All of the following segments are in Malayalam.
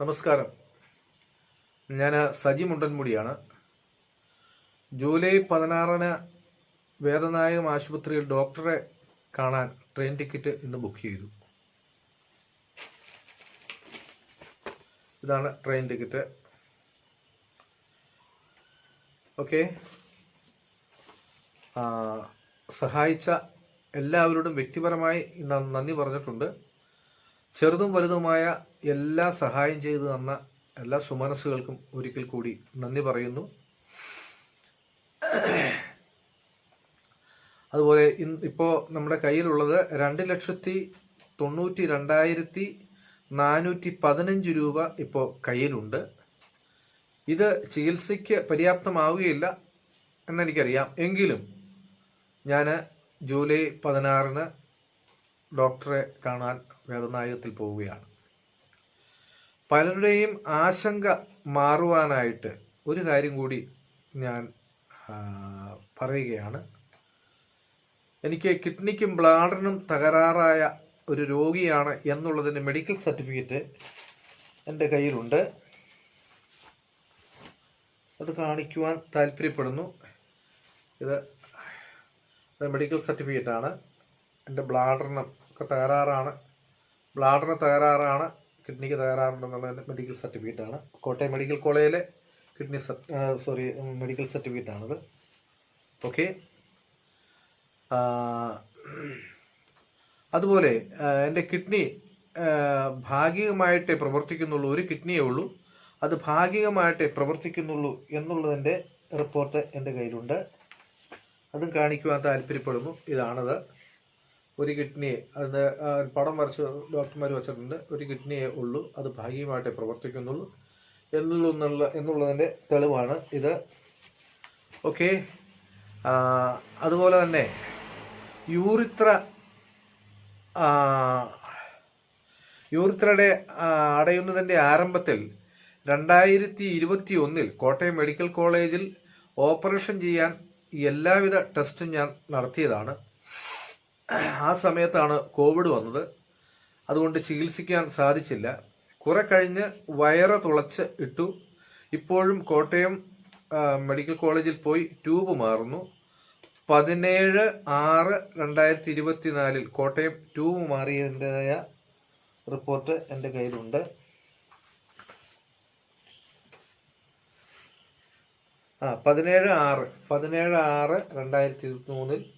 നമസ്കാരം. ഞാൻ സജി മുണ്ടൻമുടിയാണ്. ജൂലൈ പതിനാറിന് വേദനായകം ആശുപത്രിയിൽ ഡോക്ടറെ കാണാൻ ട്രെയിൻ ടിക്കറ്റ് ഇന്ന് ബുക്ക് ചെയ്തു. ഇതാണ് ട്രെയിൻ ടിക്കറ്റ്. ഓക്കെ. സഹായിച്ച എല്ലാവരോടും വ്യക്തിപരമായി നന്ദി പറഞ്ഞിട്ടുണ്ട്. ചെറുതും വലുതുമായ എല്ലാ സഹായം ചെയ്തു തന്ന എല്ലാ സുമനസ്സുകൾക്കും ഒരിക്കൽ കൂടി നന്ദി പറയുന്നു. അതുപോലെ ഇപ്പോൾ നമ്മുടെ കയ്യിലുള്ളത് രണ്ട് ലക്ഷത്തി തൊണ്ണൂറ്റി രണ്ടായിരത്തി നാനൂറ്റി പതിനഞ്ച് രൂപ ഇപ്പോൾ കയ്യിലുണ്ട്. ഇത് ചികിത്സയ്ക്ക് പര്യാപ്തമാവുകയില്ല എന്നെനിക്കറിയാം. എങ്കിലും ഞാൻ ജൂലൈ പതിനാറിന് ഡോക്ടറെ കാണാൻ വേദനായകത്തിൽ പോവുകയാണ്. പലരുടെയും ആശങ്ക മാറുവാനായിട്ട് ഒരു കാര്യം കൂടി ഞാൻ പറയുകയാണ്. എനിക്ക് കിഡ്നിക്കും ബ്ലാഡറിനും തകരാറായ ഒരു രോഗിയാണ് എന്നുള്ളതിന്റെ മെഡിക്കൽ സർട്ടിഫിക്കറ്റ് എന്റെ കയ്യിലുണ്ട്. അത് കാണിക്കുവാൻ താല്പര്യപ്പെടുന്നു. ഇത് മെഡിക്കൽ സർട്ടിഫിക്കറ്റാണ്. എന്റെ ബ്ലാഡറിനും ഒക്കെ തകരാറാണ്. ബ്ലാഡറിന് തകരാറാണ് കിഡ്നിക്ക് തകരാറുണ്ടെന്നുള്ളതിന്റെ മെഡിക്കൽ സർട്ടിഫിക്കറ്റാണ് കോട്ടയം മെഡിക്കൽ കോളേജിലെ കിഡ്നി സോറി മെഡിക്കൽ സർട്ടിഫിക്കറ്റാണത് ഓക്കെ അതുപോലെ എന്റെ കിഡ്നി ഭാഗികമായിട്ടേ പ്രവർത്തിക്കുന്നുള്ളൂ. ഒരു കിഡ്നിയേ ഉള്ളൂ. അത് ഭാഗികമായിട്ടേ പ്രവർത്തിക്കുന്നുള്ളൂ എന്നുള്ളതിന്റെ റിപ്പോർട്ട് എന്റെ കയ്യിലുണ്ട്. അതും കാണിക്കുവാൻ താല്പര്യപ്പെടുന്നു. ഇതാണത്. ഒരു കിഡ്നിയെ അത് പടം വരച്ച് ഡോക്ടർമാർ വെച്ചിട്ടുണ്ട്. ഒരു കിഡ്നിയെ ഉള്ളൂ അത് ഭാഗികമായിട്ടേ പ്രവർത്തിക്കുന്നുള്ളൂ എന്നുള്ള എന്നുള്ളതിന്റെ തെളിവാണ് ഇത്. ഓക്കെ. അതുപോലെ തന്നെ യൂറിത്ര യൂറിത്രയുടെ അടയുന്നതിന്റെ ആരംഭത്തിൽ രണ്ടായിരത്തി ഇരുപത്തി ഒന്നിൽ കോട്ടയം മെഡിക്കൽ കോളേജിൽ ഓപ്പറേഷൻ ചെയ്യാൻ എല്ലാവിധ ടെസ്റ്റും ഞാൻ നടത്തിയതാണ്. ആ സമയത്താണ് കോവിഡ് വന്നത്. അതുകൊണ്ട് ചികിത്സിക്കാൻ സാധിച്ചില്ല. കുറെ കഴിഞ്ഞ് വയറ് തുളച്ച് ഇട്ടു. ഇപ്പോഴും കോട്ടയം മെഡിക്കൽ കോളേജിൽ പോയി ട്യൂബ് മാറുന്നു. പതിനേഴ് ആറ് രണ്ടായിരത്തി ഇരുപത്തിനാലിൽ കോട്ടയം ട്യൂബ് മാറിയതിന്റെതായ റിപ്പോർട്ട് എന്റെ കയ്യിലുണ്ട്. ആ പതിനേഴ് ആറ് പതിനേഴ് ആറ് രണ്ടായിരത്തി ഇരുപത്തി മൂന്നിൽ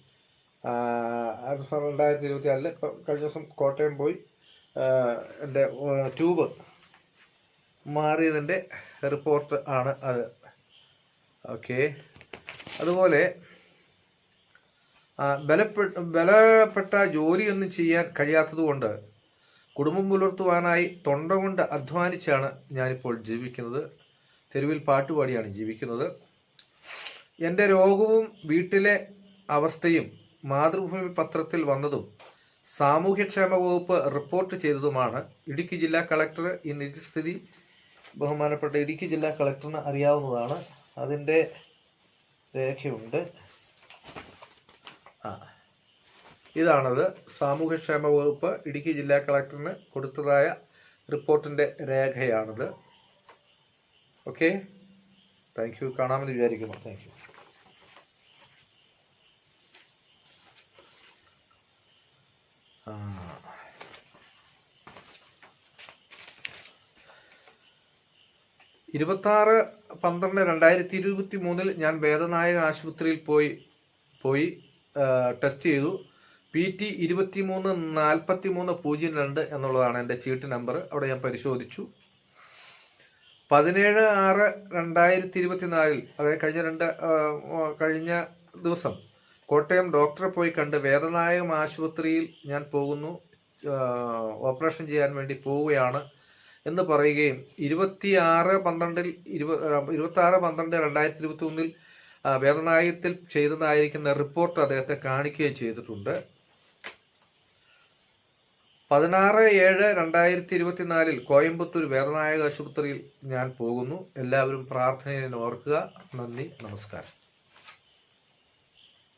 രണ്ടായിരത്തി ഇരുപത്തി നാലിൽ കഴിഞ്ഞ ദിവസം കോട്ടയം പോയി എന്റെ ട്യൂബ് മാറിയതിന്റെ റിപ്പോർട്ട് ആണ് അത്. ഓക്കെ. അതുപോലെ ബലപ്പെട്ട ബലപ്പെട്ട ജോലിയൊന്നും ചെയ്യാൻ കഴിയാത്തതുകൊണ്ട് കുടുംബം പുലർത്തുവാനായി തൊണ്ട കൊണ്ട് അധ്വാനിച്ചാണ് ഞാനിപ്പോൾ ജീവിക്കുന്നത്. തെരുവിൽ പാട്ടുപാടിയാണ് ജീവിക്കുന്നത്. എന്റെ രോഗവും വീട്ടിലെ അവസ്ഥയും മാതൃഭൂമി പത്രത്തിൽ വന്നതും സാമൂഹ്യക്ഷേമ വകുപ്പ് റിപ്പോർട്ട് ചെയ്തതുമാണ്. ഇടുക്കി ജില്ലാ കളക്ടർ ഈ നിജസ്ഥിതി ബഹുമാനപ്പെട്ട ഇടുക്കി ജില്ലാ കളക്ടറിന് അറിയാവുന്നതാണ്. അതിന്റെ രേഖയുണ്ട്. ആ ഇതാണത്. സാമൂഹ്യക്ഷേമ വകുപ്പ് ഇടുക്കി ജില്ലാ കളക്ടറിന് കൊടുത്തതായ റിപ്പോർട്ടിന്റെ രേഖയാണിത്. ഓക്കെ? Thank you. കാണാമെന്ന് വിചാരിക്കുന്നു. Thank you. ഇരുപത്താറ് പന്ത്രണ്ട് രണ്ടായിരത്തി ഇരുപത്തി മൂന്നിൽ ഞാൻ വേദനായക ആശുപത്രിയിൽ പോയി പോയി ടെസ്റ്റ് ചെയ്തു. പി ടി ഇരുപത്തി മൂന്ന് നാൽപ്പത്തി മൂന്ന് പൂജ്യം രണ്ട് എന്നുള്ളതാണ് എന്റെ ചീട്ട് നമ്പർ അവിടെ ഞാൻ പരിശോധിച്ചു. പതിനേഴ് ആറ് രണ്ടായിരത്തി ഇരുപത്തിനാലിൽ അതായത് കഴിഞ്ഞ രണ്ട് കഴിഞ്ഞ ദിവസം കോട്ടയം ഡോക്ടറെ പോയി കണ്ട് വേദനായകം ആശുപത്രിയിൽ ഞാൻ പോകുന്നു. ഓപ്പറേഷൻ ചെയ്യാൻ വേണ്ടി പോവുകയാണ് എന്ന് പറയുകയും ഇരുപത്തി ആറ് പന്ത്രണ്ടിൽ ഇരുപത് ഇരുപത്തി ആറ് പന്ത്രണ്ട് രണ്ടായിരത്തി ഇരുപത്തി ഒന്നിൽ വേദനായകത്തിൽ ചെയ്തതായിരിക്കുന്ന റിപ്പോർട്ട് അദ്ദേഹത്തെ കാണിക്കുകയും ചെയ്തിട്ടുണ്ട്. പതിനാറ് ഏഴ് രണ്ടായിരത്തി ഇരുപത്തിനാലിൽ കോയമ്പത്തൂർ വേദനായക ആശുപത്രിയിൽ ഞാൻ പോകുന്നു. എല്ലാവരും പ്രാർത്ഥനയിൽ ഓർക്കുക. നന്ദി നമസ്കാരം.